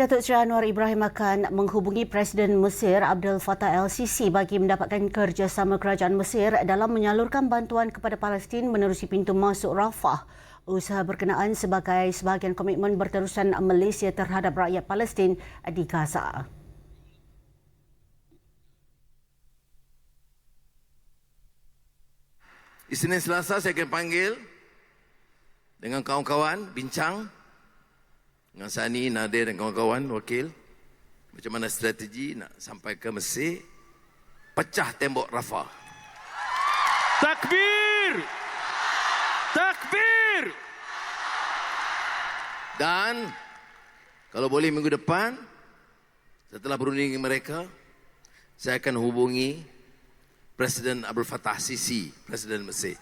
Datuk Seri Anwar Ibrahim akan menghubungi Presiden Mesir Abdel Fattah el-Sisi bagi mendapatkan kerjasama kerajaan Mesir dalam menyalurkan bantuan kepada Palestin menerusi pintu masuk Rafah. Usaha berkenaan sebagai sebahagian komitmen berterusan Malaysia terhadap rakyat Palestin di Gaza. Isnin Selasa saya akan panggil dengan kawan-kawan bincang dengan Sani, Nadir dan kawan-kawan wakil macam mana strategi nak sampai ke Mesir pecah tembok Rafah. Takbir! Takbir! Dan kalau boleh minggu depan setelah berunding mereka saya akan hubungi Presiden Abdul Fattah Sisi, Presiden Mesir.